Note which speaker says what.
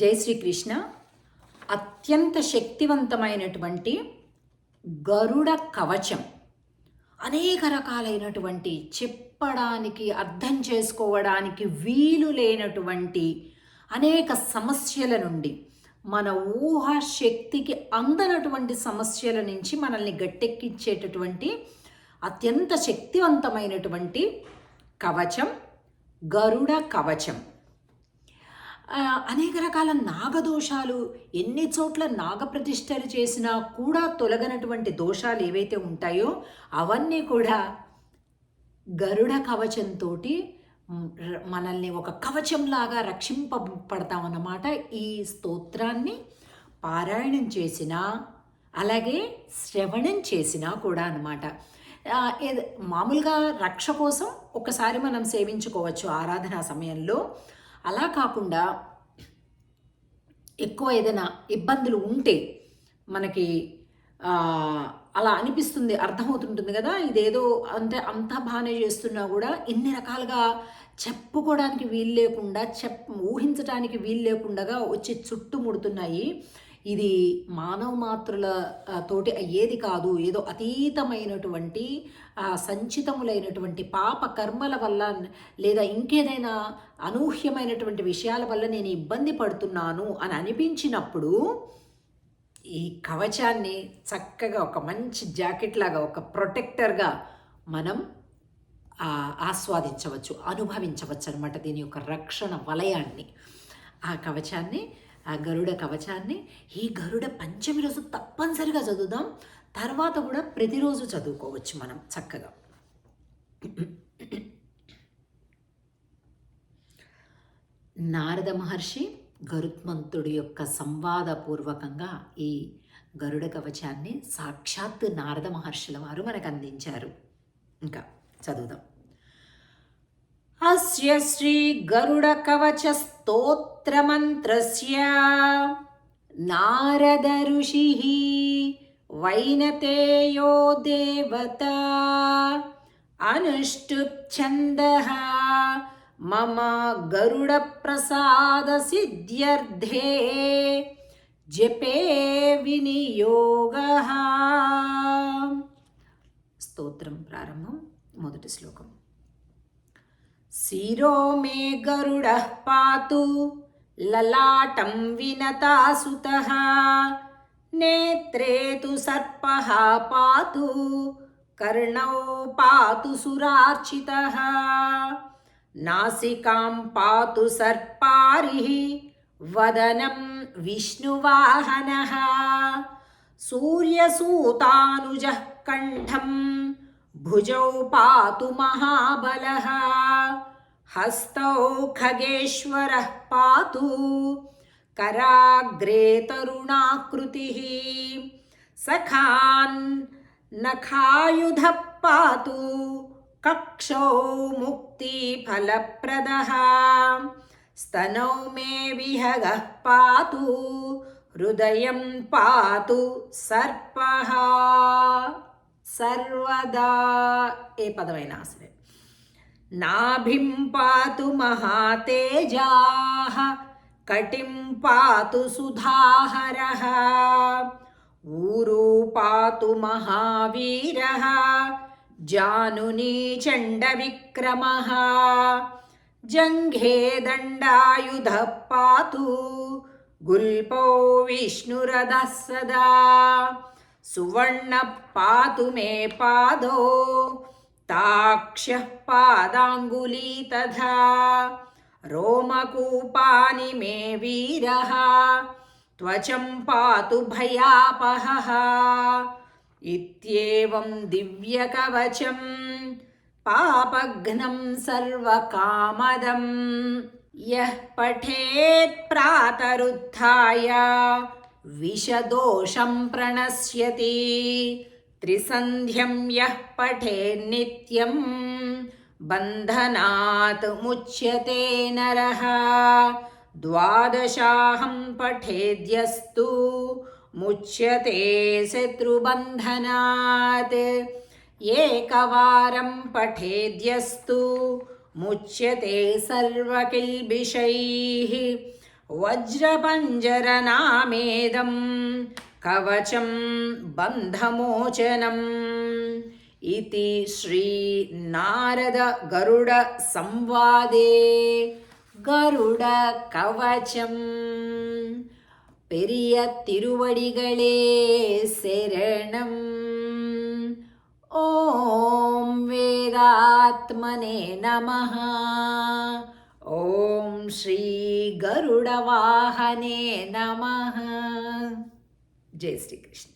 Speaker 1: జై శ్రీకృష్ణ. అత్యంత శక్తివంతమైనటువంటి గరుడ కవచం. అనేక రకాలైనటువంటి చెప్పడానికి అర్థం చేసుకోవడానికి వీలు లేనటువంటి అనేక సమస్యల నుండి మన ఊహ శక్తికి అందనటువంటి సమస్యల నుంచి మనల్ని గట్టెక్కించేటటువంటి అత్యంత శక్తివంతమైనటువంటి కవచం గరుడ కవచం. అనేక రకాల నాగదోషాలు ఎన్ని చోట్ల నాగప్రతిష్టలు చేసినా కూడా తొలగనటువంటి దోషాలు ఏవైతే ఉంటాయో అవన్నీ కూడా గరుడ కవచంతో మనల్ని ఒక కవచంలాగా రక్షింపబడతామన్నమాట ఈ స్తోత్రాన్ని. పారాయణం చేసినా అలాగే శ్రవణం చేసినా కూడా అనమాట మామూలుగా రక్ష కోసం ఒకసారి మనం సేవించుకోవచ్చు ఆరాధనా సమయంలో. అలా కాకుండా ఎక్కువ ఏదైనా ఇబ్బందులు ఉంటే మనకి అలా అనిపిస్తుంది అర్థమవుతుంటుంది కదా. ఇదేదో అంటే అంతా బాగానే చేస్తున్నా కూడా ఇన్ని రకాలుగా చెప్పుకోవడానికి వీలు లేకుండా చెప్ ఊహించడానికి వీలు లేకుండా వచ్చి చుట్టుముడుతున్నాయి. ఇది మానవ మాత్రుల తోటి అయ్యేది కాదు. ఏదో అతీతమైనటువంటి సంచితములైనటువంటి పాప కర్మల వల్ల లేదా ఇంకేదైనా అనూహ్యమైనటువంటి విషయాల వల్ల నేను ఇబ్బంది పడుతున్నాను అని అనిపించినప్పుడు ఈ కవచాన్ని చక్కగా ఒక మంచి జాకెట్ లాగా ఒక ప్రొటెక్టర్గా మనం ఆస్వాదించవచ్చు అనుభవించవచ్చు అనమాట దీని యొక్క రక్షణ వలయాన్ని. ఆ కవచాన్ని ఆ గరుడ కవచాన్ని ఈ గరుడ పంచమి రోజు తప్పనిసరిగా చదువుదాం. తర్వాత కూడా ప్రతిరోజు చదువుకోవచ్చు మనం చక్కగా. నారద మహర్షి గరుత్మంతుడి యొక్క సంవాదపూర్వకంగా ఈ గరుడ కవచాన్ని సాక్షాత్ నారద మహర్షుల వారు మనకు అందించారు. ఇంకా చదువుదాం. అస్య శ్రీ గరుడ కవచ స్తోత్రమంత్రస్య నారద ఋషి వైనతేయో దేవత. అనుష్టుప్ ఛందః మమ గరుడ ప్రసాద సిద్ధ్యర్థే. జపే వినియోగ. స్తోత్రం ప్రారంభం మొదటి శ్లోకం. शिरो मे गरुडः पातु, ललाटं विनता सुतः नेत्रे तु सर्पः पातु, कर्णौ पातु सुरार्चितः। नासिकां पातु सर्पारिः, वदनं विष्णुवाहनः। सूर्यसूतानुजः कण्ठम् भुजौ पातु महाबलः, हस्तौ खगेश्वरः पातु, कराग्रे तरुणाकृतिः, सखान् नखायुधः पातु, कक्षौ मुक्तिफलप्रदः, स्तनौ मे विहगः पातु, हृदयं पातु सर्पः। सर्वदा ये पदमें आसरे नाभि पा महातेज कटिं पा सुधाहर ऊर पा महवीर जानुनी चंड विक्रम जंघे दंडायुध पा गुलपो विष्णुरद सदा సువర్ణ పాతు మే పాదో తాక్ష్య పాదాంగులీ తథా రోమకూపాని మే వీర త్వచం పాతు భయాపహ ఇత్యేవం దివ్యకవచం పాపఘ్నం సర్వకామదం యః పఠేత్ ప్రాతరుత్థాయ विषदोषं प्रणश्यति त्रिसन्ध्यं यः पठेन्नित्यं बन्धनात् मुच्यते नरः द्वादशाहं पठेद्यस्तु मुच्यते शत्रुबन्धनात् एकवारं पठेद्यस्तु मुच्यते सर्वकिल्बिषैः वज्रपञ्जरनामेदं कवचं बन्धमोचनम् इति श्रीनारदगरुडसंवादे गरुडकवचम् பெரிய திருவடிகளே சரணம் ஓம் வேதாத்மனே நமஹா ஓம் ஸ்ரீ கருடவாகனே நமः ஜெய் ஸ்ரீ கிருஷ்ண